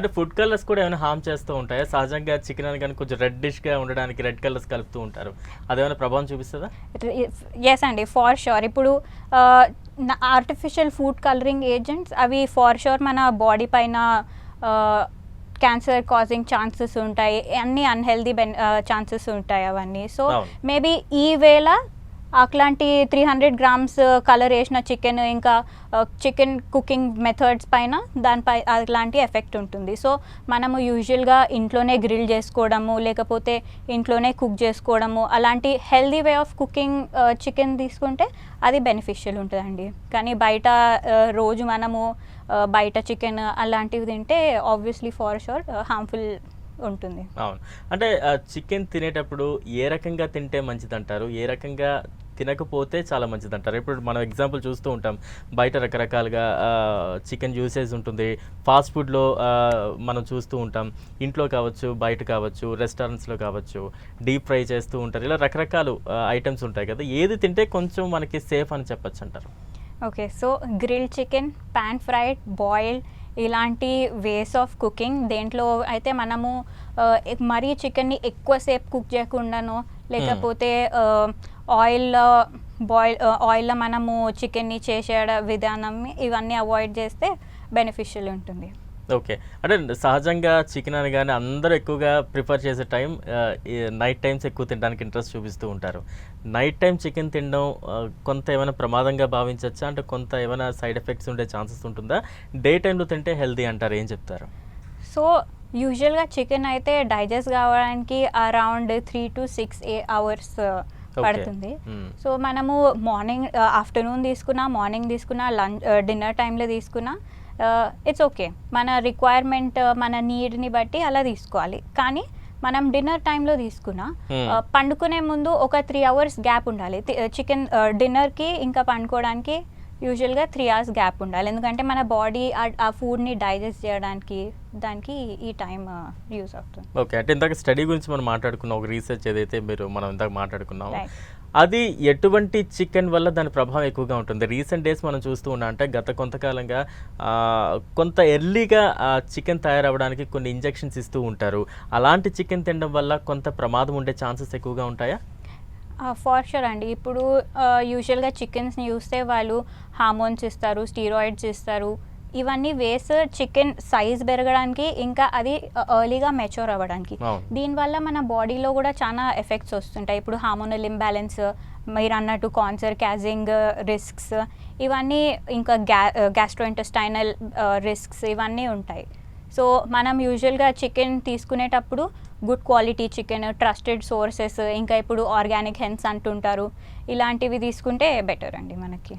అంటే food colours కూడా ఏమైనా హార్మ్ చేస్తూ ఉంటాయా? సహజంగా చికెన్ అని కానీ కొంచెం రెడ్డిష్గా ఉండడానికి రెడ్ కలర్స్ కలుపుతూ ఉంటారు. అదేమైనా ప్రభావం చూపిస్తుందా? ఎస్ అండి ఫార్ షూర్ ఇప్పుడు ఆర్టిఫిషియల్ ఫుడ్ కలరింగ్ ఏజెంట్స్ అవి ఫార్ షూర్ మన బాడీ పైన క్యాన్సర్ కాజింగ్ ఛాన్సెస్ ఉంటాయి. అన్ని అన్హెల్దీ బెన్ ఛాన్సెస్ ఉంటాయి అవన్నీ. సో. మేబీ ఈ వేళ అట్లాంటి త్రీ హండ్రెడ్ గ్రామ్స్ కలర్ వేసిన చికెన్ ఇంకా చికెన్ కుకింగ్ మెథడ్స్ పైన దానిపై అట్లాంటి ఎఫెక్ట్ ఉంటుంది. సో మనము యూజువల్గా ఇంట్లోనే గ్రిల్ చేసుకోవడము లేకపోతే ఇంట్లోనే కుక్ చేసుకోవడము అలాంటి healthy way of cooking chicken తీసుకుంటే అది బెనిఫిషియల్ ఉంటుందండి. కానీ బయట uh, రోజు మనము uh, బయట చికెన్ అలాంటివి తింటే ఆబ్వియస్లీ ఫార్ షూర్ హార్మ్ఫుల్ ఉంటుంది. అవును. అంటే uh, చికెన్ తినేటప్పుడు ఏ రకంగా తింటే మంచిదంటారు? ఏ రకంగా తినకపోతే చాలా మంచిదంటారు. ఇప్పుడు మనం ఎగ్జాంపుల్ చూస్తూ ఉంటాం. బయట రకరకాలుగా చికెన్ యూసేజ్ ఉంటుంది. ఫాస్ట్ ఫుడ్లో మనం చూస్తూ ఉంటాం. ఇంట్లో కావచ్చు బయట కావచ్చు రెస్టారెంట్స్లో కావచ్చు డీప్ ఫ్రై చేస్తూ ఉంటారు. ఇలా రకరకాల ఐటమ్స్ ఉంటాయి కదా. ఏది తింటే కొంచెం మనకి సేఫ్ అని చెప్పొచ్చు అంటారు. Okay. So grill chicken pan fried boiled ఇలాంటి వేస్ ఆఫ్ కుకింగ్ దేంట్లో అయితే మనము మరీ చికెన్ని ఎక్కువసేపు కుక్ చేయకుండానో లేకపోతే ఆయిల్ బాయిల్ ఆయిల్లో మనము చికెన్ని చేసే విధానం ఇవన్నీ అవాయిడ్ చేస్తే బెనిఫిషియల్ ఉంటుంది. ఓకే. అంటే సహజంగా చికెన్ అని కానీ అందరూ ఎక్కువగా ప్రిఫర్ చేసే టైం నైట్ టైమ్స్ ఎక్కువ తినడానికి ఇంట్రెస్ట్ చూపిస్తూ ఉంటారు. నైట్ టైం చికెన్ తినడం కొంత ఏమైనా ప్రమాదంగా భావించవచ్చా అంటే కొంత ఏమైనా సైడ్ ఎఫెక్ట్స్ ఉండే ఛాన్సెస్ ఉంటుందా? డే టైంలో తింటే హెల్దీ అంటారు ఏం చెప్తారు? సో యూజువల్గా చికెన్ అయితే డైజెస్ట్ కావడానికి around three to six a hours పడుతుంది. Hmm. సో మనము మార్నింగ్ ఆఫ్టర్నూన్ తీసుకున్నా మార్నింగ్ తీసుకున్నా లంచ్ డిన్నర్ టైంలో తీసుకున్నా ఇట్స్ ఓకే మన రిక్వైర్మెంట్ మన నీడ్ని బట్టి అలా తీసుకోవాలి. కానీ మనం డిన్నర్ టైంలో తీసుకున్నా Hmm. uh, పండుకునే ముందు ఒక త్రీ అవర్స్ గ్యాప్ ఉండాలి. చికెన్ డిన్నర్కి ఇంకా పండుకోవడానికి యూజువల్గా త్రీ అవర్స్ గ్యాప్ ఉండాలి. ఎందుకంటే మన బాడీ ఆ ఫుడ్ని డైజెస్ట్ చేయడానికి దానికి ఈ టైం యూస్ అవుతుంది. ఓకే. అంటే ఇందాక స్టడీ గురించి మనం మాట్లాడుకున్నాం ఒక రీసెర్చ్ ఏదైతే మీరు మనం ఇందాక మాట్లాడుకున్నాం. అది ఎటువంటి చికెన్ వల్ల దాని ప్రభావం ఎక్కువగా ఉంటుంది? రీసెంట్ డేస్ మనం చూస్తూ ఉన్నాం అంటే గత కొంతకాలంగా కొంత ఎర్లీగా చికెన్ తయారవడానికి కొన్ని ఇంజెక్షన్స్ ఇస్తూ ఉంటారు. అలాంటి చికెన్ తినడం వల్ల కొంత ప్రమాదం ఉండే ఛాన్సెస్ ఎక్కువగా ఉంటాయా? ఫార్ షూర్ అండి. ఇప్పుడు యూజువల్గా చికెన్స్ని చూస్తే వాళ్ళు హార్మోన్స్ ఇస్తారు స్టీరాయిడ్స్ ఇస్తారు. ఇవన్నీ వేస్ చికెన్ సైజ్ పెరగడానికి ఇంకా అది ఎర్లీగా మెచ్యూర్ అవ్వడానికి. దీనివల్ల మన బాడీలో కూడా చాలా ఎఫెక్ట్స్ వస్తుంటాయి. ఇప్పుడు హార్మోనల్ ఇంబ్యాలెన్స్ మీరు అన్నట్టు కాన్సర్ క్యాజింగ్ రిస్క్స్ ఇవన్నీ ఇంకా గ్యా గ్యాస్ట్రోఇంటెస్టైనల్ రిస్క్స్ ఇవన్నీ ఉంటాయి. సో మనం యూజువల్గా చికెన్ తీసుకునేటప్పుడు good quality chicken trusted sources ఇంకా ఇప్పుడు ఆర్గానిక్ హెన్స్ అంటుంటారు. ఇలాంటివి తీసుకుంటే బెటర్ అండి మనకి.